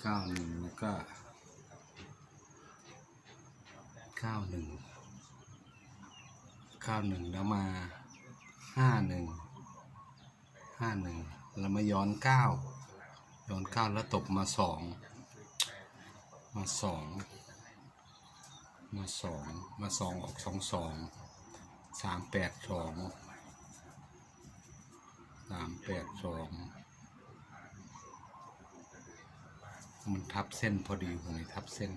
เก้าหนึ่งแล้วก็เก้าหนึ่งเก้าหนึ่งแล้วมาห้าหนึ่งห้าหนึ่งแล้วมาย้อนเก้าย้อนเก้าแล้วตบมาสองมาสองมาสองมาสองออกสองสองสามแปดสองสามแปดสอง มันทับเส้นพอดีผมเลยทับเส้น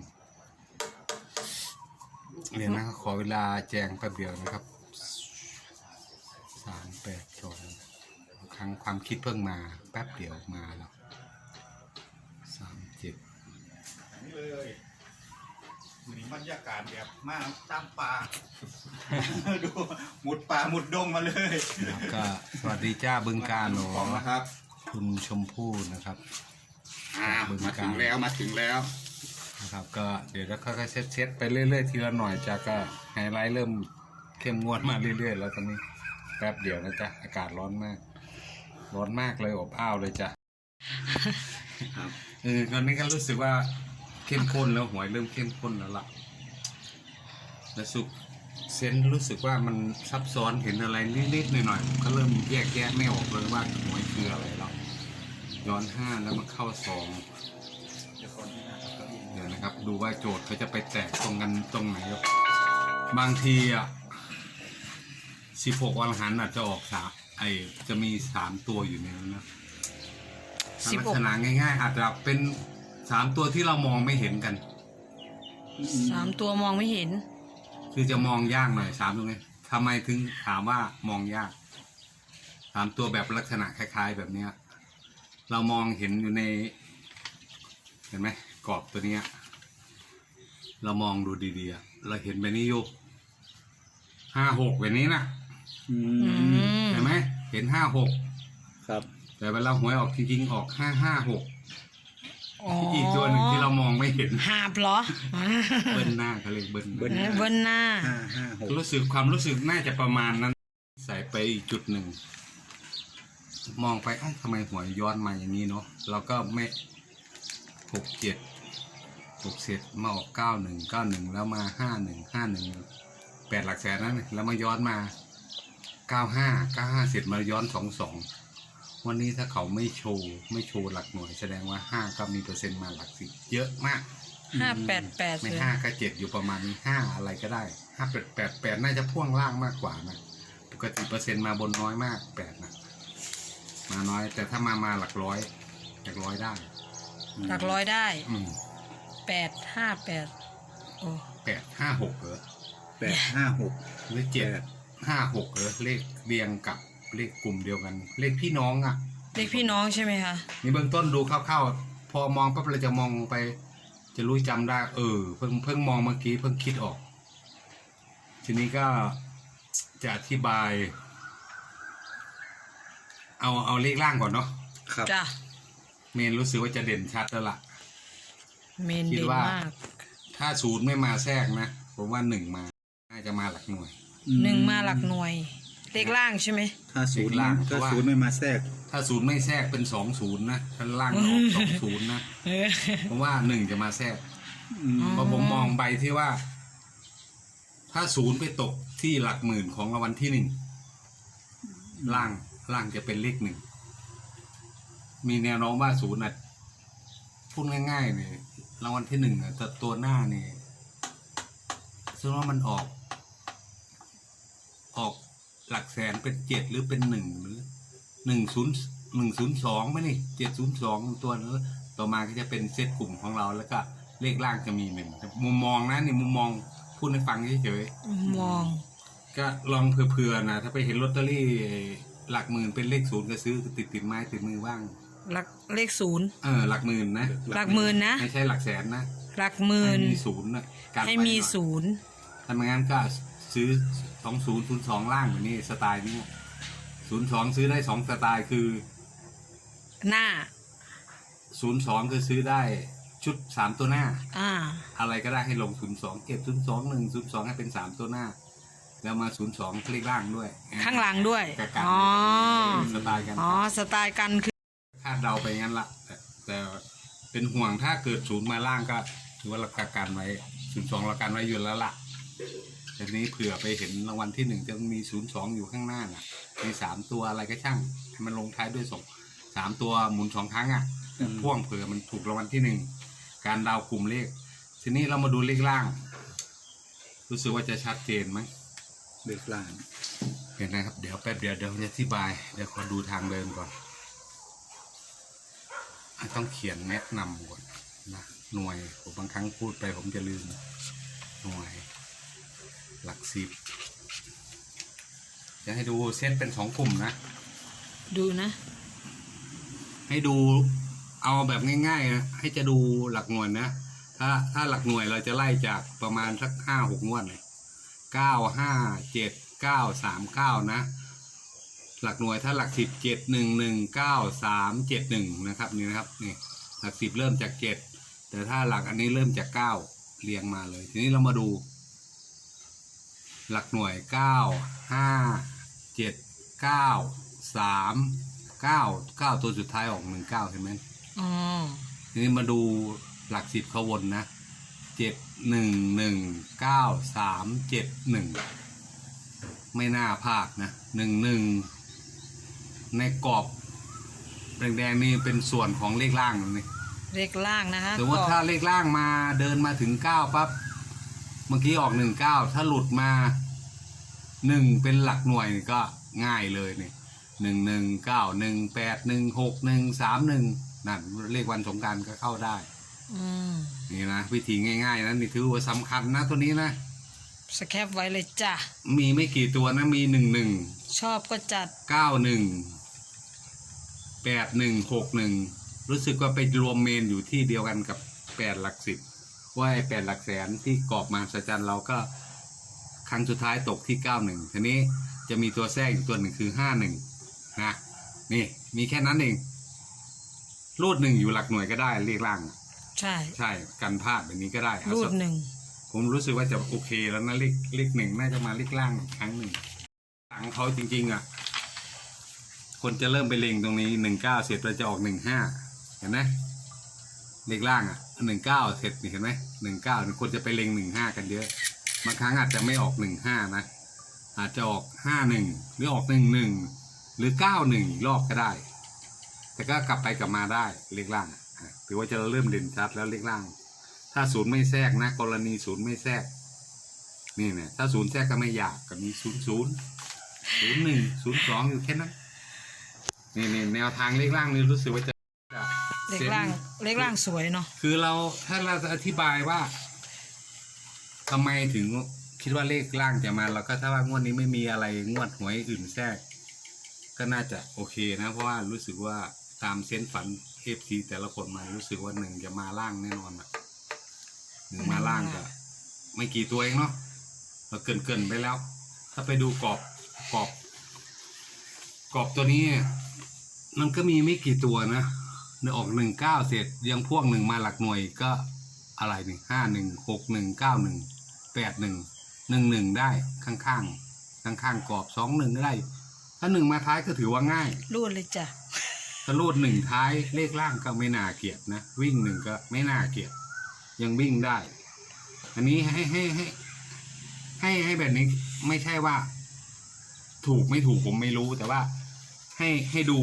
เดี๋ยวนะขอเวลาแจงแป๊บเดียวนะครับสามแปดสองครั้งความคิดเพิ่งมา แป๊บเดียวมาแล้วสามเจ็ดนี่เลยวันนี้บรรยากาศแบบมาตามป่าดูหมุดป่าหมุดดงมาเลยแล้วก็สวัสดีจ้าบึงการหนูของนะครับคุณชมพู่นะครับ อ่ามาถึงแล้วมาถึงแล้วนะครับ ก็เดี๋ยวเราค่อยๆเซตเซตไปเรื่อยๆทีละหน่อยจ้าก็ไฮไลท์เริ่มเข้มงวดมาเรื่อยๆ แล้วตอนนี้แป๊บเดียวนะจ๊ะอากาศร้อนมาก ร้อนมากเลยอบอ้าวเลยจ้ะครับเออตอนนี้ก็รู้สึกว่าเข้มข้นแล้วหวยเริ่มเข้มข้นแล้วล่ะแล้วสุกเซนส์รู้สึกว่ามันซับซ้อนเห็นอะไรนิดๆหน่อยๆก็เริ่มแยกแยะไม่ออกเลยว่าหวยคืออะไรแล้ว ย้อนห้าแล้วมาเข้าสองเดี๋ยวคนที่นะครับก็มีเดี๋ยวนะครับ ดูว่าโจทย์เขาจะไปแตกตรงกันตรงไหนครับบางทีอะสิบหกวันหันอาจจะออกสามไอจะมีสามตัวอยู่ในนั้นนะสิบลัหกกษณะง่าย ๆ อาจจะเป็นสามตัวที่เรามองไม่เห็นกันสามตัวมองไม่เห็น คือจะมองยากหน่อยสามตัวนี้ทำไมถึงถามว่ามองยากสามตัวแบบลักษณะคล้าย ๆ แบบเนี้ย เรามองเห็นอยู่ใน เห็นไหมกรอบตัวเนี้ยเรามองดูดีๆอะเราเห็นแบบนี้อยู่ห้าหกแบบนี้นะอือืมมเห็นไหมเห็นห้าหกครับ แต่เวลาหวยออกจริงๆออกห้าห้าหกอ๋ออีอีกตัวหนึ่งที่เรามองไม่เห็นหาบเหรอเบิ้ลหน้าเขาเรียกเบิ้ลเบิ้ลเบิ้ลหน้าห้าห้าหกรู้สึกความรู้สึกน่าจะประมาณนั้น ใส่ไปอีกจุดหนึ่ง มองไปเอ้าทำไมหัวยย้อนมาอย่างนี้เนาะเราก็ไม่หกเจ็ดหกเสร็จมาออกเก้าหนึ่งเก้าหนึ่งแล้วมาห้าหนึ่งห้าหนึ่งแปดหลักแสนนั่นแล้วมาย้อนมาเก้าห้าเก้าห้าเสร็จมาย้อนสองสองวันนี้ถ้าเขาไม่โชว์ไม่โชว์หลักหน่วยแสดงว่าห้าก็มีเปอร์เซ็นต์มาหลักสิบเยอะมากห้าแปดแปดไม่เลยห้าก็เจ็ดอยู่ประมาณนี้ห้าอะไรก็ได้ห้าแปดแปดแปดน่าจะพ่วงล่างมากกว่านะปกติเปอร์เซ็นต์มาบนน้อยมากแปดนะมา น้อย แต่ถ้ามามาหลักร้อย หลักร้อยได้หลักร้อยได้อืมแปดห้าแปดโอ้แปดห้าหกเหรอแปดห้าหกหรือเจ็ดห้าหกเหรอเลขเรียงกับเลขกลุ่มเดียวกัน เลขพี่น้องอะ เด็กพี่น้องใช่ไหมคะ นี่เบื้องต้นดูคร่าวๆ พอมองปั๊บเราจะมองไป จะรู้จำได้ เออ เพิ่งเพิ่งมองเมื่อกี้เพิ่งคิดออก ทีนี้ก็จะอธิบาย เอาเอาเลขล่างก่อนเนาะครับ จ้ะเมนรู้สึกว่าจะเด่นชัดแล้วล่ะ เมนคิดเด่นว่า มาก ถ้าศูนย์ไม่มาแทรกนะ ผมว่าหนึ่งมา น่าจะมาหลักหน่วย หนึ่งมาหลักหน่วย เลขล่างใช่ไหม ถ้าศูนย์ล่างถ้าเพราะว่า ศูนย์ไม่มาแทรก ถ้าศูนย์ไม่แทรกเป็นสองศูนย์นะถ้าล่างออกสองศูนย์นะเออ ผมว่าหนึ่งจะมาแทรก อืม เพราะผมมองใบที่ว่า ถ้าศูนย์ไปตกที่หลักหมื่นของรางวัลที่หนึ่งล่าง ล่างจะเป็นเลขหนึ่ง มีแนวโน้มว่าศูนย์อะพูดง่ายๆเนี่ยรางวัลที่หนึ่งอะแต่ตัวหน้าเนี่ยซึ่งว่ามันออก ออกหลักแสนเป็นเจ็ดหรือเป็นหนึ่งหรือหนึ่งศูนย์หนึ่งศูนย์สองไหมนี่เจ็ดศูนย์สองตัวนั้นต่อมาก็จะเป็นเซตกลุ่มของเราแล้วก็เลขล่างจะมีหนึ่งมุมมองนะนี่มุมมองพูดให้ฟังเฉยๆมอง ก็ลองเผื่อๆนะถ้าไปเห็นลอตเตอรี่ หลักหมื่นเป็นเลขศูนย์ก็ซื้อติดติดๆไม้ติดมือบ้าง หลักเลขศูนย์เออหลักหมื่นนะหลักหมื่นนะไม่ใช่หลักแสนนะหลักหมื่นให้มีศูนย์นะกันให้ไว้มีหน่อยศูนย์ถ้าไม่งั้นก็ซื้อสองศูนย์ศูนย์สองล่างแบบนี้สไตล์นี้ศูนย์สองซื้อได้สองสไตล์คือ หน้าศูนย์สองคือซื้อได้ชุดสามตัวหน้า อ่า อะไรก็ได้ให้ลงศูนย์สองเก็บศูนย์สองหนึ่งศูนย์สองให้เป็นสามตัวหน้า แล้วมาศูนย์สองเลขล่างด้วยข้างหลังด้วยกะกันอ๋อ สไตล์กันอ๋อ สไตล์กันคือ คาดเดาไปงั้นละแต่แต่เป็นห่วงถ้าเกิดศูนย์มาล่างก็ ถือว่าเรากักกันไว้ศูนย์สองเรากันไว้อยู่แล้วล่ะแต่ทีนี้เผื่อไปเห็นรางวัลที่หนึ่งจะมีศูนย์สองอยู่ข้างหน้าน่ะ มีสามตัวอะไรก็ช่างให้มันลงท้ายด้วยสองสามตัวหมุนสองครั้งอะแต่พ่วงเผื่อมันถูกรางวัลที่หนึ่งการเดาวกลุ่มเลข ทีนี้เรามาดูเลขล่าง รู้สึกว่าจะชัดเจนไหม เด็กล่าง เห็นนะครับ เดี๋ยวแป๊บเดียวเดี๋ยวจะอธิบาย เดี๋ยวขอดูทางเดินก่อนอะต้องเขียนแนะนำก่อนนะหน่วยผมบางครั้งพูดไปผมจะลืม หน่วย หลักสิบจะให้ดูเซตเป็นสองกลุ่มนะ ดูนะ ให้ดูเอาแบบง่ายๆนะให้จะดูหลักหน่วยนะ ถ้าถ้าหลักหน่วยเราจะไล่จากประมาณสักห้าหกงวดเลย เก้าห้าเจ็ดเก้าสามเก้านะ หลักหน่วยถ้าหลักสิบเจ็ดหนึ่งหนึ่งเก้าสามเจ็ดหนึ่งนะครับนี่นะครับนี่หลักสิบเริ่มจากเจ็ดแต่ถ้าหลักอันนี้เริ่มจากเก้าเรียงมาเลย ทีนี้เรามาดู หลักหน่วยเก้าห้าเจ็ดเก้าสามเก้าเก้าตัวสุดท้ายออกหนึ่งเก้าเห็นไหมอ๋อทีนี้มาดูหลักสิบเขาวนนะ เจ็ดหนึ่งหนึ่งเก้าสามเจ็ดหนึ่งไม่น่าพลาดนะหนึ่งหนึ่งในกรอบแดงๆนี่เป็นส่วนของเลขล่างนะนี่เลขล่างนะคะสมมติก็ถ้าเลขล่างมาเดินมาถึงเก้าปั๊บเมื่อกี้ออกหนึ่งเก้าถ้าหลุดมาหนึ่งเป็นหลักหน่วยนี่ก็ง่ายเลยนี่หนึ่งหนึ่งเก้าหนึ่งแปดหนึ่งหกหนึ่งสามหนึ่งนั่นเลขวันสงกรารก็เข้าได้อืม นี่นะวิธีง่ายๆนะนี่ถือว่าสำคัญนะตัวนี้นะสแคปไว้เลยจ้ะ มีไม่กี่ตัวนะมีหนึ่งหนึ่งชอบก็จัดเก้าหนึ่งแปดหนึ่งหกหนึ่งรู้สึกว่าไปรวมเมนอยู่ที่เดียวกันกับแปดหลักสิบว่าไอ้แปดหลักแสนที่กรอบมาสจันเราก็ครั้งสุดท้ายตกที่เก้าหนึ่งทีนี้จะมีตัวแทรกอีกตัวหนึ่งคือห้าหนึ่งนะนี่มีแค่นั้นเองรูดหนึ่งอยู่หลักหน่วยก็ได้เลขล่าง ใช่ ใช่กันพลาดแบบนี้ก็ได้เอารูสัดกหนึ่ง ผมรู้สึกว่าจะโอเคแล้วนะเลขเลขหนึ่งน่าจะมาเลขล่างอีกครั้งหนึ่งหลังเขาจริง ๆ อะ คนจะเริ่มไปเล็งตรงนี้หนึ่งเก้าเสร็จเราจะออกหนึ่งห้าเห็นไหมเลขล่างอะหนึ่งเก้าเสร็จนี่เห็นไหมหนึ่งเก้าคนจะไปเล็งหนึ่งห้ากันเยอะบางครั้งอาจจะไม่ออกหนึ่งห้านะ อาจจะออกห้าหนึ่งหรือออกหนึ่งหนึ่งหรือเก้าหนึ่งรอบก็ได้ แต่ก็กลับไปกลับมาได้เลขล่างอะอะ ถือว่าจะเริ่มเด่นชัดแล้วเลขล่าง ถ้าศูนย์ไม่แทรกนะ กรณีศูนย์ไม่แทรก นี่เนี่ยถ้าศูนย์แทรกก็ไม่อยากก็มีศูนย์ศูนย์ศูนย์หนึ่งศูนย์สองอยู่แค่นั้นนี่นี่แนวทางเลขล่างนี่รู้สึกว่าจะเลขล่างเลขล่างสวยเนาะคือเราถ้าเราจะอธิบายว่าทำไมถึงคิดว่าเลขล่างจะมาเราก็ถ้าว่างวดนี้ไม่มีอะไรงวดหวยอื่นแทรก ก็น่าจะโอเคนะ เพราะว่ารู้สึกว่าตามเซนส์ฝัน เอฟซีแต่ละคนมารู้สึกว่าหนึ่งจะมาล่างแน่นอนอะหนึ่งมาล่างก็ไม่กี่ตัวเองเนาะเราเกินเกินๆไปแล้ว ถ้าไปดูกรอบกรอบ กรอบตัวนี้เนี่ยมันก็มีไม่กี่ตัวนะเนื้อออกหนึ่งเก้าเสร็จยังพวกหนึ่งมาหลักหน่วยก็อะไรหนึ่งห้าหนึ่งหกหนึ่งเก้าหนึ่งแปดหนึ่งหนึ่งหนึ่งได้ข้างข้างข้างข้างๆกรอบสองหนึ่งก็ได้ ถ้าหนึ่งมาท้ายก็ถือว่าง่ายรูดเลยจ้ะถ้า รูดหนึ่งท้ายเลขล่างก็ไม่น่าเกลียดนะ วิ่งหนึ่งก็ไม่น่าเกลียด ยังวิ่งได้ อันนี้ให้ให้ให้ให้ให้แบบนี้ไม่ใช่ว่า ถูกไม่ถูกผมไม่รู้ แต่ว่าให้ให้ดู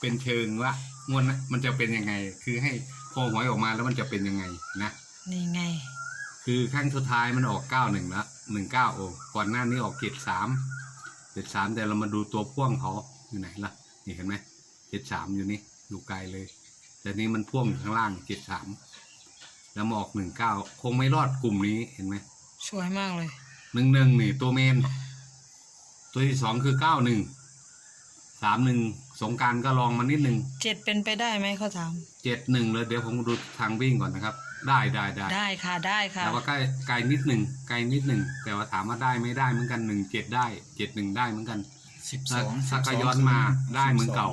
เป็นเชิงว่างวดนะมันจะเป็นยังไง คือให้พอหวยออกมาแล้วมันจะเป็นยังไงนะนี่ไง คือครั้งสุดท้ายมันออกเก้าหนึ่งละหนึ่งเก้าโอ้ก่อนหน้านี้ออกเจ็ดสามเจ็ดสามแต่เรามาดูตัวพ่วงเขาอยู่ไหนล่ะนี่เห็นไหม เจ็ดสามอยู่นี่อยู่ไกลเลย แต่นี้มันพ่วงอยู่ข้างล่างเจ็ดสามแล้วมาออกหนึ่งเก้าคงไม่รอดกลุ่มนี้เห็นไหมสวยมากเลยหนึ่งหนึ่งนี่ตัวเมน ตัวที่สองคือเก้าหนึ่งสามหนึ่งสงกรารก็ลองมานิดหนึ่งเจ็ดเป็นไปได้ไหมเขาถามเจ็ดหนึ่งเลยเดี๋ยวผมดูทางวิ่งก่อนนะครับ ได้ได้ได้ได้ค่ะได้ค่ะแต่ว่าใกล้ไกลนิดหนึ่งไกลนิดหนึ่งแต่ว่าถามว่าได้ไม่ได้เหมือนกันหนึ่งเจ็ดได้เจ็ดหนึ่งได้เหมือนกันสิบสถ้าองถ้าเขาย้อนมาได้เหมือนเก่า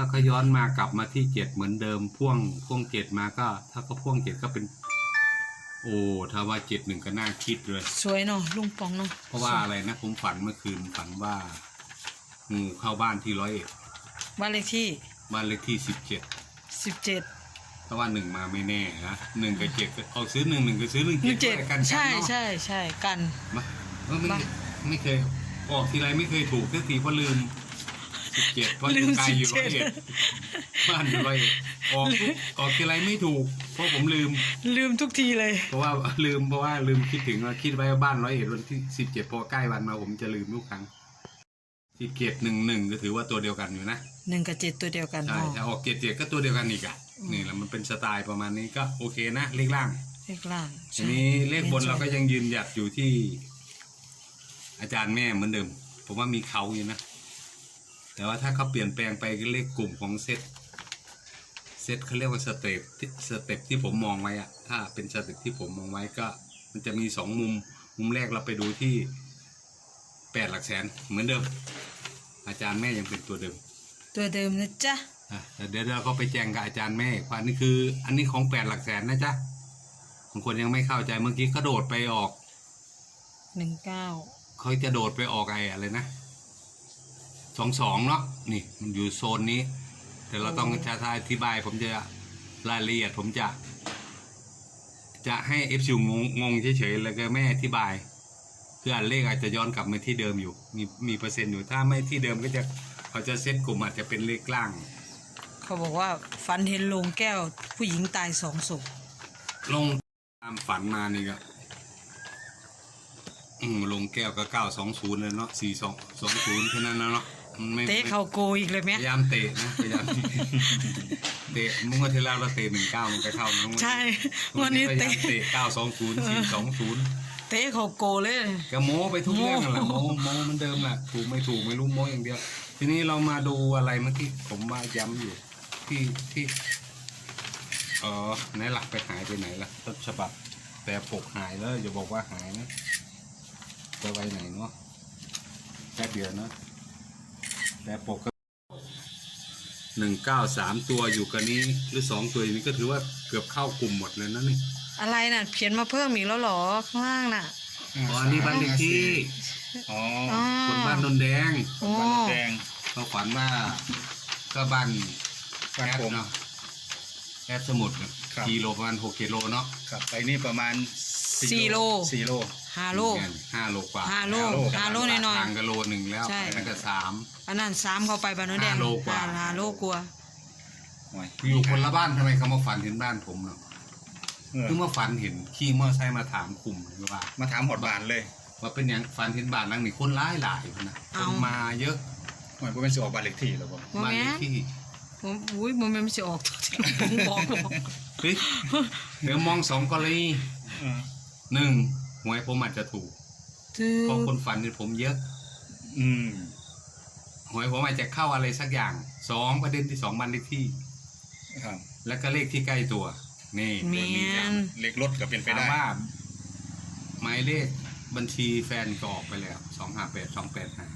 ถ้าเขาย้อนมากลับมาที่เจ็ดเหมือนเดิมพ่วงพ่วงเจ็ดมาก็ ถ้าเขาพ่วงเจ็ดก็เป็น โอ้ถ้าว่าเจ็ดหนึ่งก็น่าคิดเลยสวยเนาะลุงปองเนาะเพราะว่าอะไรนะผมฝันเมื่อคืนฝันว่างูเข้าบ้านที่ร้อยเอ็ดบ้านเลขที่บ้านเลขที่สิบเจ็ดสิบเจ็ดเพราะว่าหนึ่งมาไม่แน่นะหนึ่งกับเจ็ดก็เอาซื้อหนึ่งหนึ่งก็ซื้อหนึ่งหนึ่งเจ็เจ็ดดกันใช่กันเนาะใช่ใช่กันมาเออไม่มาไม่เคยออกทีไรไม่เคยถูกสักทีเพราะลืม สิบเจ็ดเพราะอลืยู่มไกลสิบอยู่ร้เจ็อยดเอ็ดบ้านอยู่ร้อยเอ็ดออกทุกออกทีไรไม่ถูก เพราะผมลืม ลืมทุกทีเลย เพราะว่าลืมเพราะว่าลืมคิดถึงว่าคิดไว้ว่าบ้านร้อยเอ็ดวันที่สิบเจ็ดพอใกล้วันมาผมจะลืมทุกครั้งสิบเจ็ดหนึ่งหนึ่งก็ถือว่าตัวเดียวกันอยู่นะหนึ่งกับเจ็ดตัวเดียวกันใช่อ๋อถ้าออกเจ็ดเจ็ดก็ตัวเดียวกันอีกอะนี่แหละมันเป็นสไตล์ประมาณนี้ก็โอเคนะเลขล่างเลขล่างทีนี้เลขบนเราก็ยังยืนหยัดอยู่ที่ อาจารย์แม่เหมือนเดิมผมว่ามีเขาอยู่นะ แต่ว่าถ้าเขาเปลี่ยนแปลงไปก็เลขกลุ่มของเซตเซตเขาเรียกว่าสเต็ปที่สเต็ปที่ผมมองไว้อะถ้าเป็นสเต็ปที่ผมมองไว้ก็ มันจะมีสองมุม มุมแรกเราไปดูที่แปดหลักแสนเหมือนเดิม อาจารย์แม่ยังเป็นตัวเดิม ตัวเดิมนะจ๊ะอะแต่เดี๋ยวเราก็ไปแจ้งกับอาจารย์แม่ว่าอันนี้คือ อันนี้ของแปดหลักแสนนะจ๊ะบางคนยังไม่เข้าใจเมื่อกี้เขาโดดไปออกหนึ่งเก้าเขาจะโดดไปออกไอ้อะไรนะ สองสองเนาะนี่มันอยู่โซนนี้ แต่เราต้องจะอธิบาย ผมจะรายละเอียดผมจะ จะให้เอฟซีงงงงเฉยๆแล้วก็ไม่อธิบายคืออันเลขอาจจะย้อนกลับมาที่เดิมอยู่ มีมีเปอร์เซ็นต์อยู่ถ้าไม่ที่เดิมก็จะเขาจะเซตกลุ่มอาจจะเป็นเลขล่าง เขาบอกว่าฝันเห็นโลงแก้ว ผู้หญิงตายสองศพลงตามฝันมานี่ก็อืมลงแก้วก็เก้าสองศูนย์เลยเนาะสี่สองสองศูนย์แค่นั้นนะเนาะมัน ไม่เตะเขาโกอีกเลยไหมพยายามเตะนะพยายามเตะเมื่อวันที่แล้วเราเตะหนึ่งเก้ามันก็เข้านะใช่วันนี้พยายาเตะมเตะเก้าสองศูนย์สี่สองศูนย์เตะเขาโกเลยก็โม้ไปทุกเรื่องนั่นแหละโม้โม้โม้เหมันเดิมแหละถูกไม่ถูกไม่รู้โม้อย่างเดียว ทีนี้เรามาดูอะไรเมื่อกี้ผมว่าย้ำอยู่ ที่ที่เออไหนหลักไปหายไปไหนล่ะต้นฉบับ แต่ปกหายแล้วอย่าบอกว่าหายนะไปไว้ไหนเนาะแค่เดียวนะ แต่ปกหนึ่งเก้าสามตัวอยู่กันนี้หรือสองตัวนี้ก็ถือว่าเกือบเข้ากลุ่มหมดเลยนะนี่อะไรน่ะเขียนมาเพิ่มอีกแล้วเหรอข้างล่างน่ะอ๋ออันนี้บ้านเลขที่อ๋ออ๋อคนบ้านนนแดงโอ้บ้านแดงเขาฝันว่าก็บ้านบ้านแอดผมเนาะแอดสมุดน่ะครับกิโลประมาณหกกิโลเนาะ ครับไปนี่ประมาณสี่โลสี่โล ฮาโล ห้าโลกว่าฮาโลห้าโลฮาโลหน่อยทางกะโลหนึ่งแล้วใช่นั่นก็สามๆอันนั้นสามเข้าไปบานโนแดงห้าโลกว่าฮาโลกลัวาโอ้ยอยู่คนละบ้านทำไมเขามาฝันเห็นบ้านผมเนาะเออเพิ่งมาฝันเห็นขี่มอเตอร์ไซค์มาถามกลุ่มว่า มาถามหดบานเลยว่าเป็นอย่างฝันเห็นบ้านหลังนี้คนร้ายหลายนะคนมาเยอะโอ้ยบ่เป็นสิออกบ้านเลขที่หรอกบ่โมบ้านแม่เลขที่ผมอุ้ยโมแม่ไม่สิออกที่ผมบอกบอกเฮ้ยเดี๋ยวมองสองกรณีเออหนึ่งห วยผมอาจจะถูกถือเพราะคนฝันเห็นผมเยอะ อืมหวยผมอาจจะเข้าอะไรสักอย่าง สองประเด็นที่สองบ้านเลขที่ ครับ แล้วก็เลขที่ใกล้ตัว นี่แมตัวนี้ครับนเลขรถก็เป็นไปถามได้ว่าหมายเลขบัญชีแฟนก็ออกไปแล้วสองห้าแปดสองแปดห้า